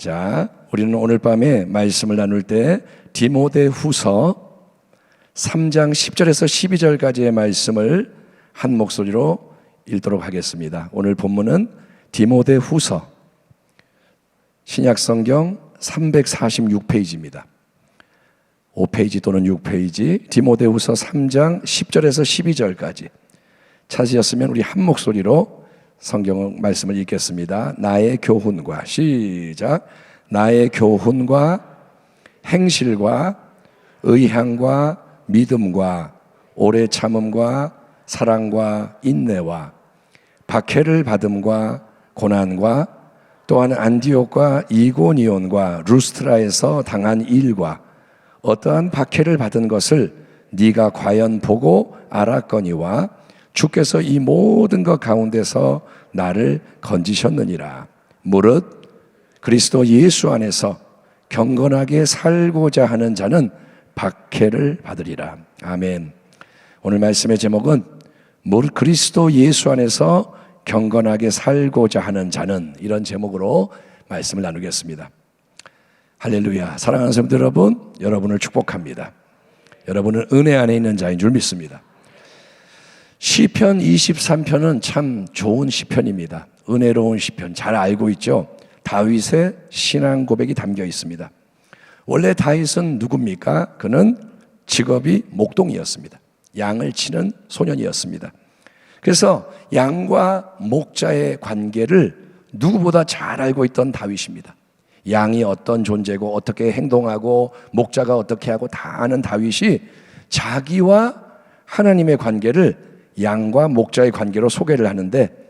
자, 우리는 오늘 밤에 말씀을 나눌 때 디모데 후서 3장 10절에서 12절까지의 말씀을 한 목소리로 읽도록 하겠습니다. 오늘 본문은 디모데 후서 신약 성경 346페이지입니다. 5페이지 또는 6페이지 디모데 후서 3장 10절에서 12절까지 찾으셨으면 우리 한 목소리로 성경 말씀을 읽겠습니다. 나의 교훈과 시작. 나의 교훈과 행실과 의향과 믿음과 오래 참음과 사랑과 인내와 박해를 받음과 고난과 또한 안디옥과 이고니온과 루스트라에서 당한 일과 어떠한 박해를 받은 것을 네가 과연 보고 알았거니와 주께서 이 모든 것 가운데서 나를 건지셨느니라. 무릇 그리스도 예수 안에서 경건하게 살고자 하는 자는 박해를 받으리라. 아멘. 오늘 말씀의 제목은 무릇 그리스도 예수 안에서 경건하게 살고자 하는 자는 이런 제목으로 말씀을 나누겠습니다. 할렐루야. 사랑하는 성도 여러분, 여러분을 축복합니다. 여러분은 은혜 안에 있는 자인 줄 믿습니다. 시편 23편은 참 좋은 시편입니다. 은혜로운 시편 잘 알고 있죠. 다윗의 신앙 고백이 담겨 있습니다. 원래 다윗은 누굽니까? 그는 직업이 목동이었습니다. 양을 치는 소년이었습니다. 그래서 양과 목자의 관계를 누구보다 잘 알고 있던 다윗입니다. 양이 어떤 존재고 어떻게 행동하고 목자가 어떻게 하고 다 아는 다윗이 자기와 하나님의 관계를 양과 목자의 관계로 소개를 하는데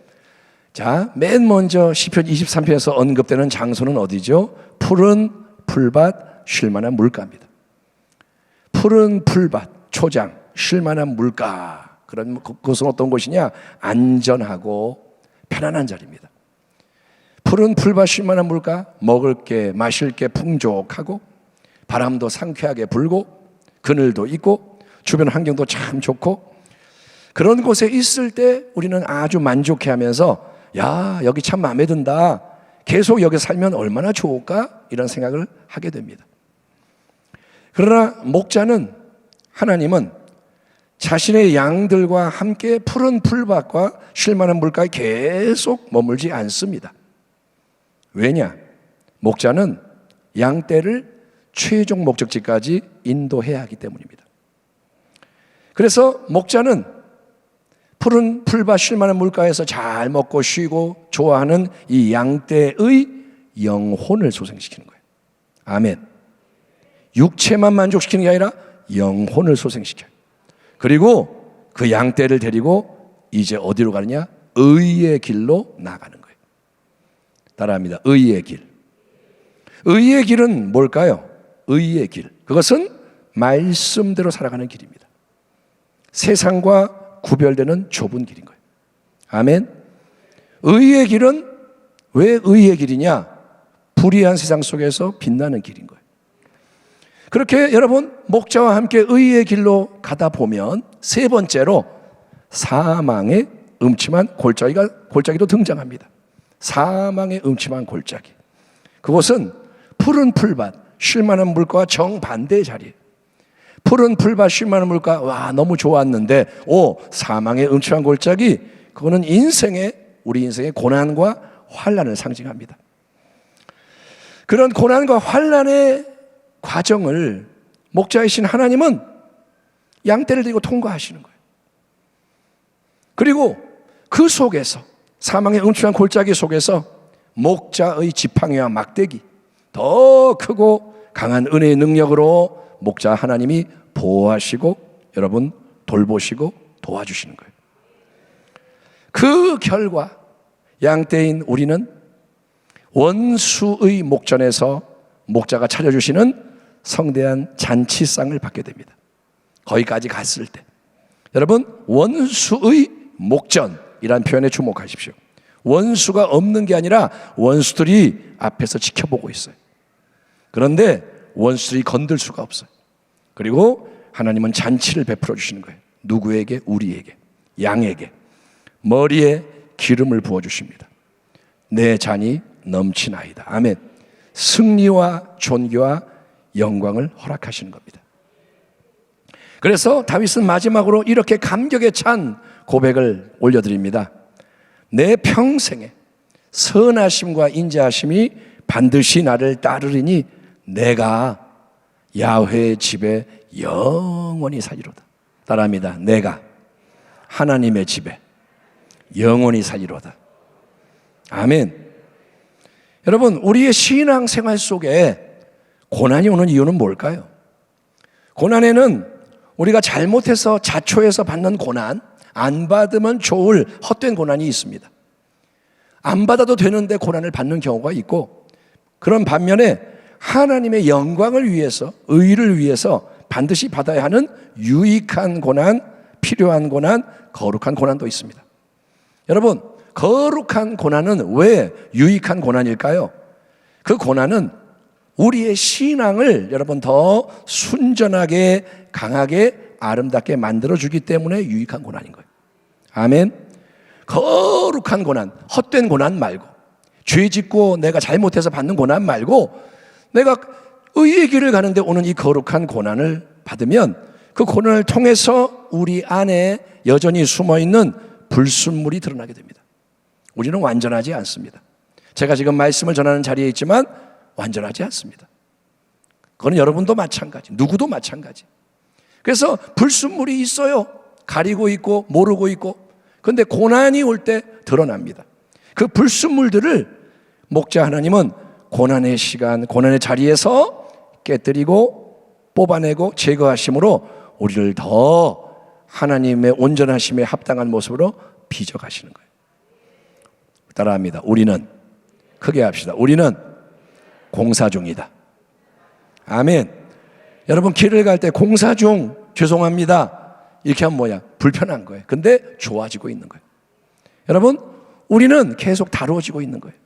자, 맨 먼저 시편 23편에서 언급되는 장소는 어디죠? 푸른 풀밭 쉴만한 물가입니다. 푸른 풀밭 초장 쉴만한 물가 그런 그것은 어떤 곳이냐? 안전하고 편안한 자리입니다. 푸른 풀밭 쉴만한 물가 먹을 게 마실 게 풍족하고 바람도 상쾌하게 불고 그늘도 있고 주변 환경도 참 좋고 그런 곳에 있을 때 우리는 아주 만족해 하면서 야, 여기 참 마음에 든다. 계속 여기 살면 얼마나 좋을까? 이런 생각을 하게 됩니다. 그러나 목자는 하나님은 자신의 양들과 함께 푸른 풀밭과 쉴만한 물가에 계속 머물지 않습니다. 왜냐? 목자는 양떼를 최종 목적지까지 인도해야 하기 때문입니다. 그래서 목자는 푸른 풀밭 쉴만한 물가에서 잘 먹고 쉬고 좋아하는 이 양떼의 영혼을 소생시키는 거예요. 아멘. 육체만 만족시키는 게 아니라 영혼을 소생시켜요. 그리고 그 양떼를 데리고 이제 어디로 가느냐? 의의 길로 나가는 거예요. 따라합니다. 의의 길. 의의 길은 뭘까요? 의의 길. 그것은 말씀대로 살아가는 길입니다. 세상과 구별되는 좁은 길인 거예요. 아멘. 의의 길은 왜 의의 길이냐? 불의한 세상 속에서 빛나는 길인 거예요. 그렇게 여러분 목자와 함께 의의 길로 가다 보면 세 번째로 사망의 음침한 골짜기가 골짜기도 등장합니다. 사망의 음침한 골짜기. 그곳은 푸른 풀밭, 쉴만한 물과 정반대의 자리예요. 푸른 풀밭 쉴만한 물가 와 너무 좋았는데 오 사망의 음침한 골짜기 그거는 인생의 우리 인생의 고난과 환란을 상징합니다. 그런 고난과 환란의 과정을 목자이신 하나님은 양떼를 들고 통과하시는 거예요. 그리고 그 속에서 사망의 음침한 골짜기 속에서 목자의 지팡이와 막대기 더 크고 강한 은혜의 능력으로 목자 하나님이 보호하시고 여러분 돌보시고 도와주시는 거예요. 그 결과 양떼인 우리는 원수의 목전에서 목자가 차려주시는 성대한 잔치상을 받게 됩니다. 거기까지 갔을 때. 여러분, 원수의 목전이란 표현에 주목하십시오. 원수가 없는 게 아니라 원수들이 앞에서 지켜보고 있어요. 그런데 원수들이 건들 수가 없어요. 그리고 하나님은 잔치를 베풀어 주시는 거예요. 누구에게? 우리에게. 양에게. 머리에 기름을 부어 주십니다. 내 잔이 넘치나이다. 아멘. 승리와 존귀와 영광을 허락하시는 겁니다. 그래서 다윗은 마지막으로 이렇게 감격에 찬 고백을 올려드립니다. 내 평생에 선하심과 인자하심이 반드시 나를 따르리니 내가 야훼의 집에 영원히 살리로다. 따라합니다. 내가 하나님의 집에 영원히 살리로다. 아멘. 여러분, 우리의 신앙 생활 속에 고난이 오는 이유는 뭘까요? 고난에는 우리가 잘못해서 자초해서 받는 고난, 안 받으면 좋을 헛된 고난이 있습니다. 안 받아도 되는데 고난을 받는 경우가 있고, 그런 반면에 하나님의 영광을 위해서, 의를 위해서 반드시 받아야 하는 유익한 고난, 필요한 고난, 거룩한 고난도 있습니다. 여러분, 거룩한 고난은 왜 유익한 고난일까요? 그 고난은 우리의 신앙을 여러분 더 순전하게, 강하게, 아름답게 만들어주기 때문에 유익한 고난인 거예요. 아멘. 거룩한 고난, 헛된 고난 말고, 죄 짓고 내가 잘못해서 받는 고난 말고, 내가 의의 길을 가는데 오는 이 거룩한 고난을 받으면 그 고난을 통해서 우리 안에 여전히 숨어 있는 불순물이 드러나게 됩니다. 우리는 완전하지 않습니다. 제가 지금 말씀을 전하는 자리에 있지만 완전하지 않습니다. 그건 여러분도 마찬가지, 누구도 마찬가지. 그래서 불순물이 있어요. 가리고 있고 모르고 있고. 근데 고난이 올 때 드러납니다. 그 불순물들을 목자 하나님은 고난의 시간, 고난의 자리에서 깨뜨리고 뽑아내고 제거하심으로 우리를 더 하나님의 온전하심에 합당한 모습으로 빚어가시는 거예요. 따라합니다. 우리는 크게 합시다. 우리는 공사 중이다. 아멘. 여러분 길을 갈 때 공사 중 죄송합니다. 이렇게 하면 뭐야? 불편한 거예요. 근데 좋아지고 있는 거예요. 여러분 우리는 계속 다루어지고 있는 거예요.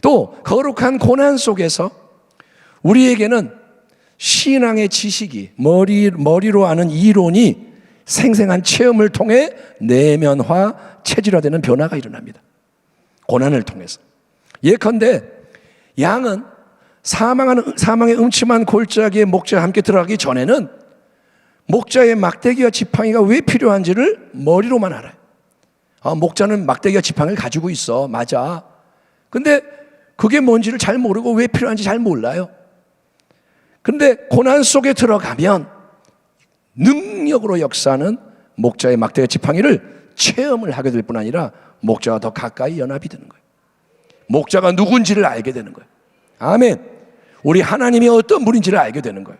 또 거룩한 고난 속에서 우리에게는 신앙의 지식이 머리 머리로 아는 이론이 생생한 체험을 통해 내면화 체질화되는 변화가 일어납니다. 고난을 통해서. 예컨대 양은 사망하는 사망의 음침한 골짜기에 목자와 함께 들어가기 전에는 목자의 막대기와 지팡이가 왜 필요한지를 머리로만 알아요. 아, 목자는 막대기와 지팡이를 가지고 있어. 맞아. 근데 그게 뭔지를 잘 모르고 왜 필요한지 잘 몰라요. 근데 고난 속에 들어가면 능력으로 역사하는 목자의 막대기와 지팡이를 체험을 하게 될 뿐 아니라 목자와 더 가까이 연합이 되는 거예요. 목자가 누군지를 알게 되는 거예요. 아멘. 우리 하나님이 어떤 분인지를 알게 되는 거예요.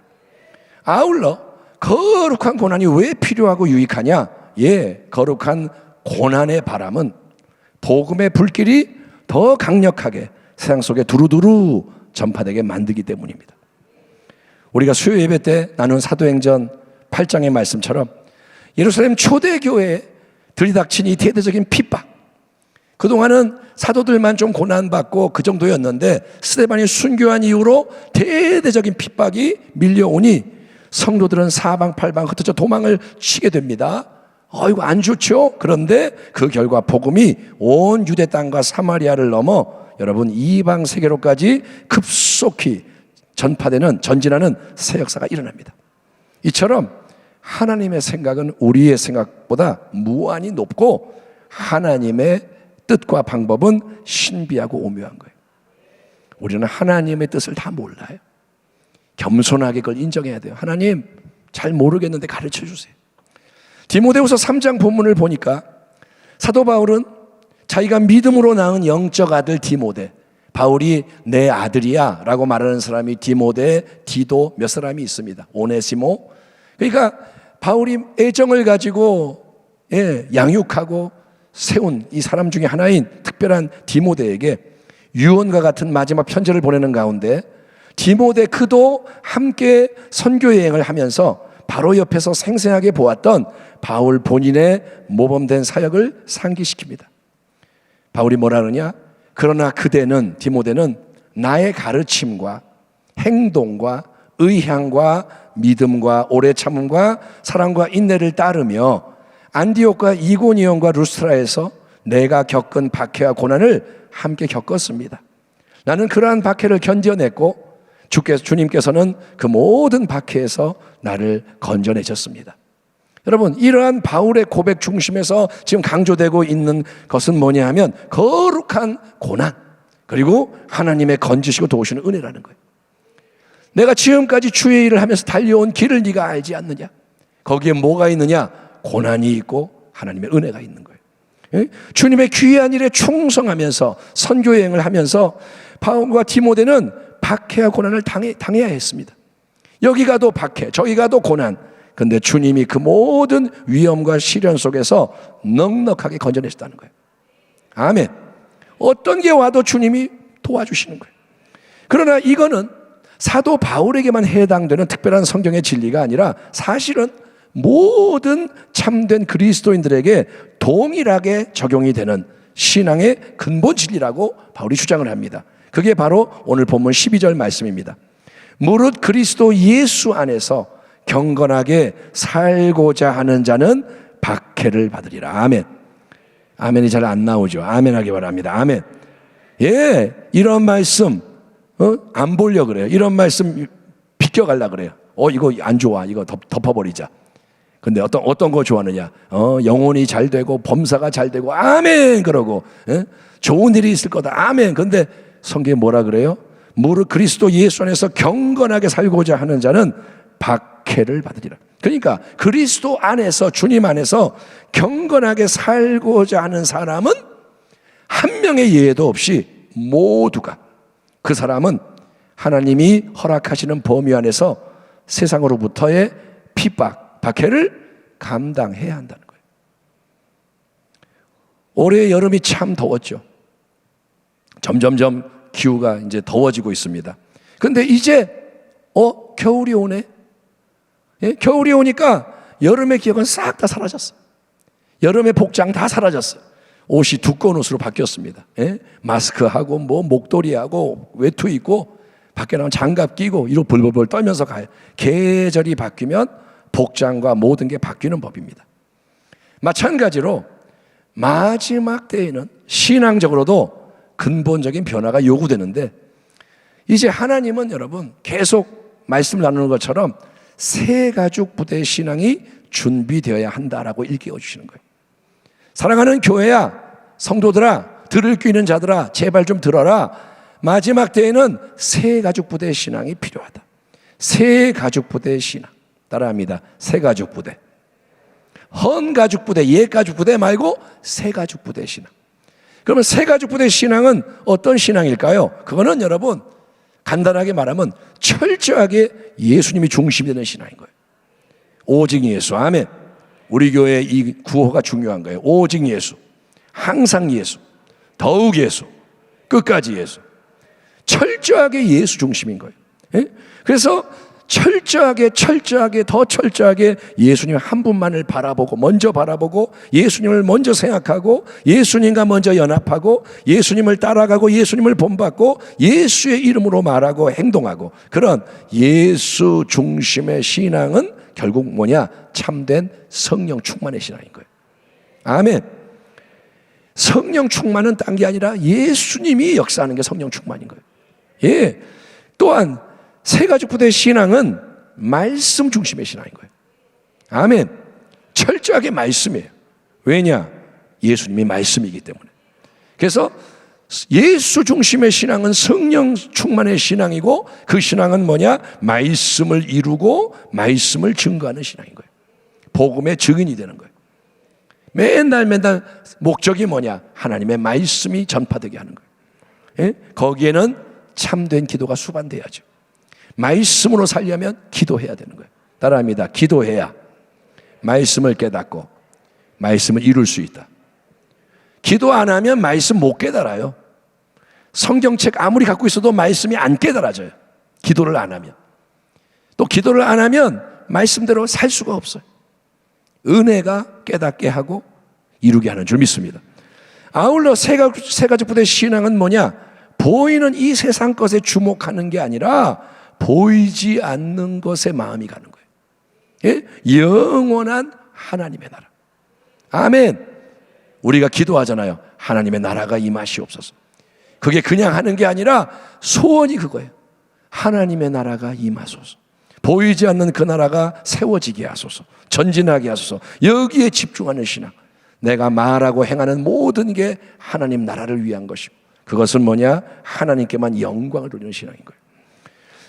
아울러 거룩한 고난이 왜 필요하고 유익하냐? 예, 거룩한 고난의 바람은 복음의 불길이 더 강력하게 세상 속에 두루두루 전파되게 만들기 때문입니다. 우리가 수요 예배 때 나눈 사도행전 8장의 말씀처럼 예루살렘 초대교회에 들이닥친 이 대대적인 핍박, 그동안은 사도들만 좀 고난받고 그 정도였는데 스테반이 순교한 이후로 대대적인 핍박이 밀려오니 성도들은 사방팔방 흩어져 도망을 치게 됩니다. 어이구 안 좋죠? 그런데 그 결과 복음이 온 유대 땅과 사마리아를 넘어 여러분 이방 세계로까지 급속히 전파되는 전진하는 새 역사가 일어납니다. 이처럼 하나님의 생각은 우리의 생각보다 무한히 높고 하나님의 뜻과 방법은 신비하고 오묘한 거예요. 우리는 하나님의 뜻을 다 몰라요. 겸손하게 그걸 인정해야 돼요. 하나님, 잘 모르겠는데 가르쳐 주세요. 디모데후서 3장 본문을 보니까 사도 바울은 자기가 믿음으로 낳은 영적 아들 디모데, 바울이 내 아들이야 라고 말하는 사람이 디모데, 디도 몇 사람이 있습니다. 오네시모. 그러니까 바울이 애정을 가지고 예, 양육하고 세운 이 사람 중에 하나인 특별한 디모데에게 유언과 같은 마지막 편지를 보내는 가운데 디모데 그도 함께 선교 여행을 하면서 바로 옆에서 생생하게 보았던 바울 본인의 모범된 사역을 상기시킵니다. 바울이 뭐라 그러냐? 그러나 그대는 디모데는 나의 가르침과 행동과 의향과 믿음과 오래 참음과 사랑과 인내를 따르며 안디옥과 이고니온과 루스트라에서 내가 겪은 박해와 고난을 함께 겪었습니다. 나는 그러한 박해를 견뎌냈고 주께서 주님께서는 그 모든 박해에서 나를 건져내셨습니다. 여러분, 이러한 바울의 고백 중심에서 지금 강조되고 있는 것은 뭐냐 하면 거룩한 고난, 그리고 하나님의 건지시고 도우시는 은혜라는 거예요. 내가 지금까지 주의 일을 하면서 달려온 길을 네가 알지 않느냐? 거기에 뭐가 있느냐? 고난이 있고 하나님의 은혜가 있는 거예요. 예? 주님의 귀한 일에 충성하면서 선교 여행을 하면서 바울과 디모데는 박해와 고난을 당해, 당해야 했습니다. 여기 가도 박해, 저기 가도 고난. 근데 주님이 그 모든 위험과 시련 속에서 넉넉하게 건져내셨다는 거예요. 아멘. 어떤 게 와도 주님이 도와주시는 거예요. 그러나 이거는 사도 바울에게만 해당되는 특별한 성경의 진리가 아니라 사실은 모든 참된 그리스도인들에게 동일하게 적용이 되는 신앙의 근본 진리라고 바울이 주장을 합니다. 그게 바로 오늘 본문 12절 말씀입니다. 무릇 그리스도 예수 안에서 경건하게 살고자 하는 자는 박해를 받으리라. 아멘. 아멘이 잘 안 나오죠. 아멘 하기 바랍니다. 아멘. 예, 이런 말씀, 어? 안 보려 그래요. 이런 말씀 비껴갈라 그래요. 어, 이거 안 좋아. 이거 덮, 덮어버리자. 근데 어떤, 어떤 거 좋아하느냐? 어, 영혼이 잘 되고, 범사가 잘 되고, 아멘! 그러고, 예? 좋은 일이 있을 거다. 아멘! 근데 성경에 뭐라 그래요? 무릇 그리스도 예수 안에서 경건하게 살고자 하는 자는 박해를 받으리라. 그러니까 그리스도 안에서 주님 안에서 경건하게 살고자 하는 사람은 한 명의 예외도 없이 모두가 그 사람은 하나님이 허락하시는 범위 안에서 세상으로부터의 핍박, 박해를 감당해야 한다는 거예요. 올해 여름이 참 더웠죠. 점점점 기후가 이제 더워지고 있습니다. 근데 이제 어 겨울이 오네. 예? 겨울이 오니까 여름의 기억은 싹 다 사라졌어. 여름의 복장 다 사라졌어. 옷이 두꺼운 옷으로 바뀌었습니다. 예? 마스크하고 뭐 목도리하고 외투 입고 밖에 나면 장갑 끼고 이로 벌벌벌 떨면서 가요. 계절이 바뀌면 복장과 모든 게 바뀌는 법입니다. 마찬가지로 마지막 때에는 신앙적으로도 근본적인 변화가 요구되는데 이제 하나님은 여러분 계속 말씀 나누는 것처럼 새 가죽 부대 신앙이 준비되어야 한다라고 일깨워 주시는 거예요. 사랑하는 교회야, 성도들아, 들을 귀는 자들아, 제발 좀 들어라. 마지막 때에는 새 가죽 부대 신앙이 필요하다. 새 가죽 부대 신앙. 따라합니다. 새 가죽 부대. 헌 가죽 부대, 옛 가죽 부대 말고 새 가죽 부대 신앙. 그러면 새 가죽 부대 신앙은 어떤 신앙일까요? 그거는 여러분 간단하게 말하면 철저하게 예수님이 중심이 되는 신앙인 거예요. 오직 예수. 아멘. 우리 교회 이 구호가 중요한 거예요. 오직 예수. 항상 예수. 더욱 예수. 끝까지 예수. 철저하게 예수 중심인 거예요. 예? 그래서 철저하게 철저하게 더 철저하게 예수님 한 분만을 바라보고 먼저 바라보고 예수님을 먼저 생각하고 예수님과 먼저 연합하고 예수님을 따라가고 예수님을 본받고 예수의 이름으로 말하고 행동하고 그런 예수 중심의 신앙은 결국 뭐냐 참된 성령 충만의 신앙인 거예요. 아멘. 성령 충만은 딴 게 아니라 예수님이 역사하는 게 성령 충만인 거예요. 예. 또한 세 가지 부대의 신앙은 말씀 중심의 신앙인 거예요. 아멘. 철저하게 말씀이에요. 왜냐? 예수님이 말씀이기 때문에. 그래서 예수 중심의 신앙은 성령 충만의 신앙이고 그 신앙은 뭐냐? 말씀을 이루고 말씀을 증거하는 신앙인 거예요. 복음의 증인이 되는 거예요. 맨날 맨날 목적이 뭐냐? 하나님의 말씀이 전파되게 하는 거예요. 예? 거기에는 참된 기도가 수반돼야죠. 말씀으로 살려면 기도해야 되는 거예요. 따라합니다. 기도해야 말씀을 깨닫고 말씀을 이룰 수 있다. 기도 안 하면 말씀 못 깨달아요. 성경책 아무리 갖고 있어도 말씀이 안 깨달아져요. 기도를 안 하면. 또 기도를 안 하면 말씀대로 살 수가 없어요. 은혜가 깨닫게 하고 이루게 하는 줄 믿습니다. 아울러 세 가지 부대 신앙은 뭐냐? 보이는 이 세상 것에 주목하는 게 아니라 보이지 않는 것에 마음이 가는 거예요. 예? 영원한 하나님의 나라. 아멘. 우리가 기도하잖아요. 하나님의 나라가 임하시옵소서. 그게 그냥 하는 게 아니라 소원이 그거예요. 하나님의 나라가 임하소서. 보이지 않는 그 나라가 세워지게 하소서. 전진하게 하소서. 여기에 집중하는 신앙. 내가 말하고 행하는 모든 게 하나님 나라를 위한 것이고 그것은 뭐냐? 하나님께만 영광을 돌리는 신앙인 거예요.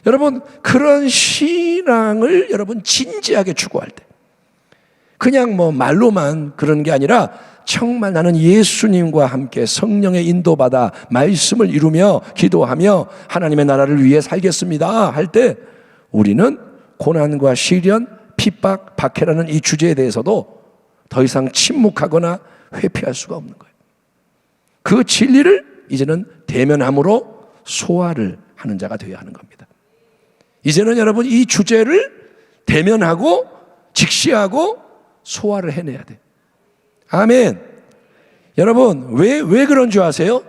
여러분, 그런 신앙을 여러분 진지하게 추구할 때 그냥 뭐 말로만 그런 게 아니라 정말 나는 예수님과 함께 성령의 인도받아 말씀을 이루며 기도하며 하나님의 나라를 위해 살겠습니다 할 때 우리는 고난과 시련, 핍박, 박해라는 이 주제에 대해서도 더 이상 침묵하거나 회피할 수가 없는 거예요. 그 진리를 이제는 대면함으로 소화를 하는 자가 되어야 하는 겁니다. 이제는 여러분 이 주제를 대면하고 직시하고 소화를 해내야 돼. 아멘. 여러분, 왜, 왜 그런 줄 아세요?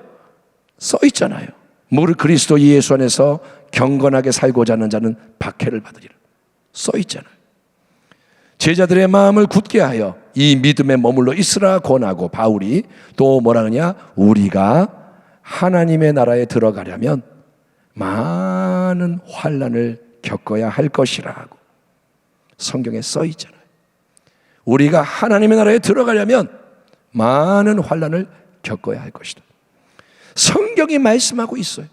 써 있잖아요. 무릇 그리스도 예수 안에서 경건하게 살고자 하는 자는 박해를 받으리라. 써 있잖아요. 제자들의 마음을 굳게 하여 이 믿음에 머물러 있으라 권하고 바울이 또 뭐라 하냐? 우리가 하나님의 나라에 들어가려면 많은 환란을 겪어야 할 것이라고 성경에 써 있잖아요. 우리가 하나님의 나라에 들어가려면 많은 환란을 겪어야 할 것이다. 성경이 말씀하고 있어요.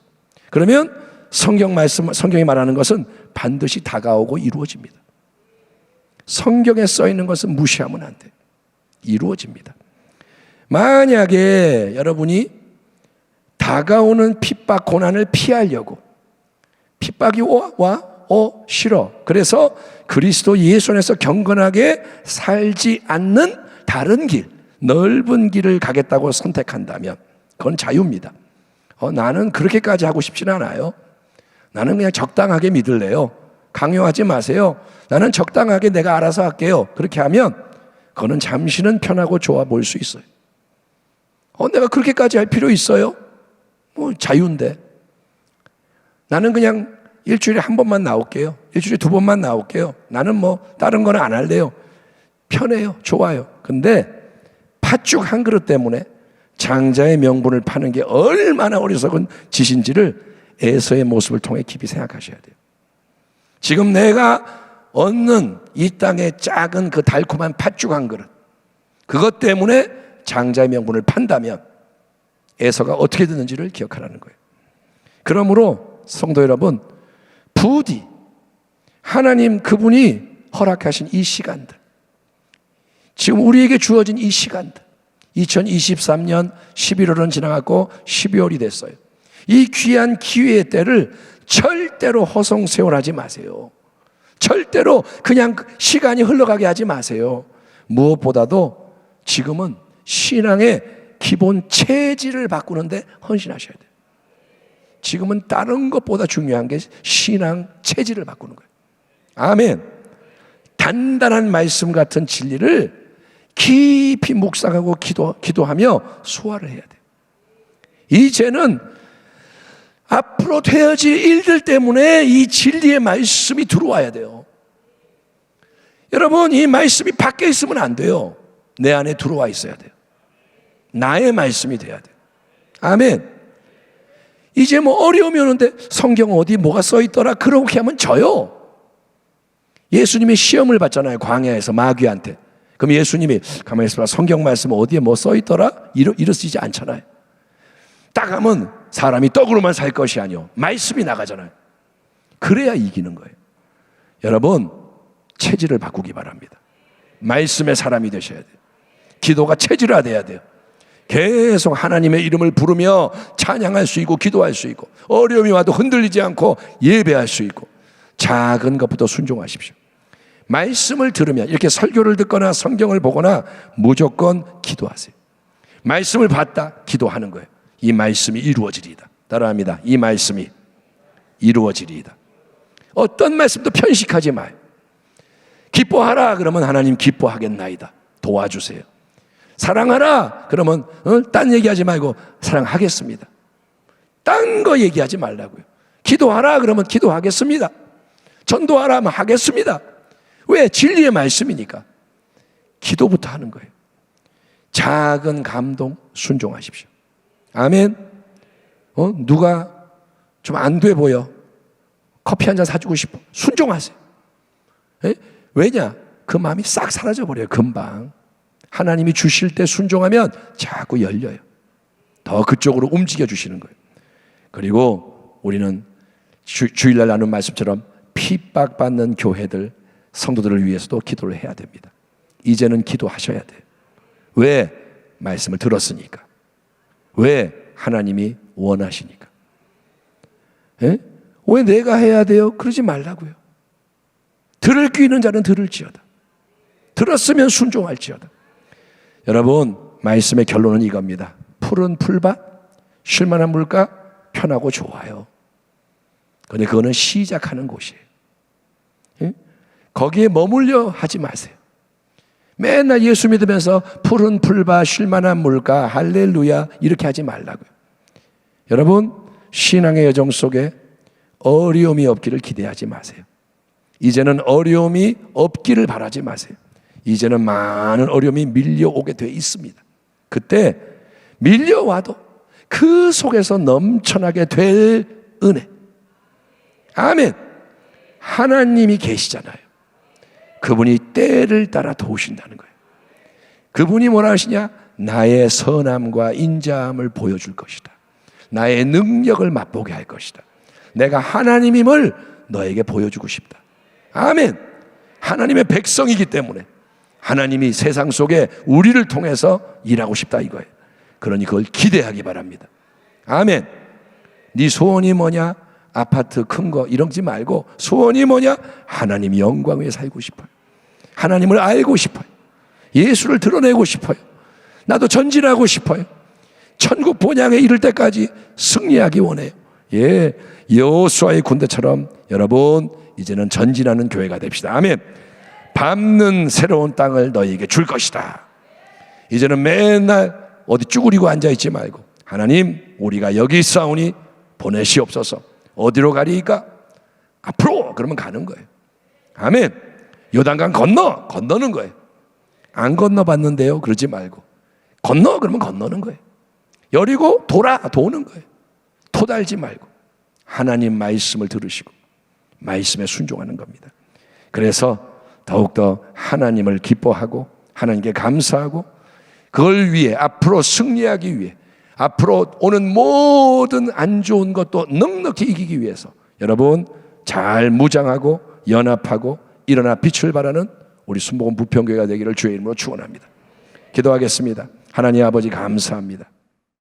그러면 성경 말씀 성경이 말하는 것은 반드시 다가오고 이루어집니다. 성경에 써 있는 것은 무시하면 안 돼. 이루어집니다. 만약에 여러분이 다가오는 핍박 고난을 피하려고 핍박이 와, 와? 어, 싫어. 그래서 그리스도 예수 안에서 경건하게 살지 않는 다른 길, 넓은 길을 가겠다고 선택한다면 그건 자유입니다. 어, 나는 그렇게까지 하고 싶진 않아요. 나는 그냥 적당하게 믿을래요. 강요하지 마세요. 나는 적당하게 내가 알아서 할게요. 그렇게 하면 그거는 잠시는 편하고 좋아 보일 수 있어요. 어, 내가 그렇게까지 할 필요 있어요? 뭐 자유인데. 나는 그냥 일주일에 한 번만 나올게요. 일주일에 두 번만 나올게요. 나는 뭐 다른 거는 안 할래요. 편해요. 좋아요. 근데 팥죽 한 그릇 때문에 장자의 명분을 파는 게 얼마나 어리석은 짓인지를 에서의 모습을 통해 깊이 생각하셔야 돼요. 지금 내가 얻는 이 땅의 작은 그 달콤한 팥죽 한 그릇 그것 때문에 장자의 명분을 판다면 에서가 어떻게 되는지를 기억하라는 거예요. 그러므로 성도 여러분 부디 하나님 그분이 허락하신 이 시간들 지금 우리에게 주어진 이 시간들 2023년 11월은 지나갔고 12월이 됐어요. 이 귀한 기회의 때를 절대로 허송세월하지 마세요. 절대로 그냥 시간이 흘러가게 하지 마세요. 무엇보다도 지금은 신앙의 기본 체질을 바꾸는데 헌신하셔야 돼요. 지금은 다른 것보다 중요한 게 신앙 체질을 바꾸는 거예요. 아멘. 단단한 말씀 같은 진리를 깊이 묵상하고 기도, 기도하며 소화를 해야 돼요. 이제는 앞으로 되어질 일들 때문에 이 진리의 말씀이 들어와야 돼요. 여러분, 이 말씀이 밖에 있으면 안 돼요. 내 안에 들어와 있어야 돼요. 나의 말씀이 돼야 돼요. 아멘. 이제 뭐 어려움이 오는데 성경 어디 뭐가 써 있더라 그렇게 하면 져요. 예수님이 시험을 받잖아요. 광야에서 마귀한테. 그럼 예수님이 가만히 있어봐. 성경 말씀 어디에 뭐 써 있더라? 이러, 이러시지 않잖아요. 딱 하면 사람이 떡으로만 살 것이 아니요. 말씀이 나가잖아요. 그래야 이기는 거예요. 여러분, 체질을 바꾸기 바랍니다. 말씀의 사람이 되셔야 돼요. 기도가 체질화돼야 돼요. 계속 하나님의 이름을 부르며 찬양할 수 있고 기도할 수 있고 어려움이 와도 흔들리지 않고 예배할 수 있고 작은 것부터 순종하십시오. 말씀을 들으면 이렇게 설교를 듣거나 성경을 보거나 무조건 기도하세요. 말씀을 받다 기도하는 거예요. 이 말씀이 이루어지리이다. 따라합니다. 이 말씀이 이루어지리이다. 어떤 말씀도 편식하지 마요. 기뻐하라 그러면 하나님 기뻐하겠나이다. 도와주세요. 사랑하라 그러면 어? 딴 얘기하지 말고 사랑하겠습니다. 딴 거 얘기하지 말라고요. 기도하라 그러면 기도하겠습니다. 전도하라 하면 하겠습니다. 왜? 진리의 말씀이니까. 기도부터 하는 거예요. 작은 감동 순종하십시오. 아멘. 어? 누가 좀 안 돼 보여. 커피 한 잔 사주고 싶어. 순종하세요. 예? 왜냐? 그 마음이 싹 사라져 버려요. 금방. 하나님이 주실 때 순종하면 자꾸 열려요. 더 그쪽으로 움직여 주시는 거예요. 그리고 우리는 주, 주일날 나눈 말씀처럼 핍박받는 교회들, 성도들을 위해서도 기도를 해야 됩니다. 이제는 기도하셔야 돼요. 왜? 말씀을 들었으니까. 왜? 하나님이 원하시니까. 예? 왜 내가 해야 돼요? 그러지 말라고요. 들을 귀 있는 자는 들을지어다. 들었으면 순종할지어다. 여러분, 말씀의 결론은 이겁니다. 푸른 풀밭, 쉴만한 물가, 편하고 좋아요. 근데 그거는 시작하는 곳이에요. 예? 거기에 머물려 하지 마세요. 맨날 예수 믿으면서 푸른 풀밭, 쉴만한 물가, 할렐루야 이렇게 하지 말라고요. 여러분, 신앙의 여정 속에 어려움이 없기를 기대하지 마세요. 이제는 어려움이 없기를 바라지 마세요. 이제는 많은 어려움이 밀려오게 돼 있습니다. 그때 밀려와도 그 속에서 넘쳐나게 될 은혜. 아멘. 하나님이 계시잖아요. 그분이 때를 따라 도우신다는 거예요. 그분이 뭐라 하시냐? 나의 선함과 인자함을 보여줄 것이다. 나의 능력을 맛보게 할 것이다. 내가 하나님임을 너에게 보여주고 싶다. 아멘. 하나님의 백성이기 때문에 하나님이 세상 속에 우리를 통해서 일하고 싶다 이거예요. 그러니 그걸 기대하기 바랍니다. 아멘. 네 소원이 뭐냐? 아파트 큰 거 이런지 말고 소원이 뭐냐? 하나님 영광 위에 살고 싶어요. 하나님을 알고 싶어요. 예수를 드러내고 싶어요. 나도 전진하고 싶어요. 천국 본향에 이를 때까지 승리하기 원해요. 예, 여호수아의 군대처럼 여러분 이제는 전진하는 교회가 됩시다. 아멘. 밟는 새로운 땅을 너희에게 줄 것이다. 이제는 맨날 어디 쭈그리고 앉아 있지 말고 하나님 우리가 여기 있사오니 보내시옵소서. 어디로 가리까? 앞으로 그러면 가는 거예요. 아멘. 요단강 건너 건너는 거예요. 안 건너봤는데요. 그러지 말고 건너 그러면 건너는 거예요. 여리고 돌아 도는 거예요. 토달지 말고 하나님 말씀을 들으시고 말씀에 순종하는 겁니다. 그래서 더욱더 하나님을 기뻐하고 하나님께 감사하고 그걸 위해 앞으로 승리하기 위해 앞으로 오는 모든 안 좋은 것도 넉넉히 이기기 위해서 여러분 잘 무장하고 연합하고 일어나 빛을 발하는 우리 순복음 부평교회가 되기를 주의 이름으로 축원합니다. 기도하겠습니다. 하나님 아버지 감사합니다.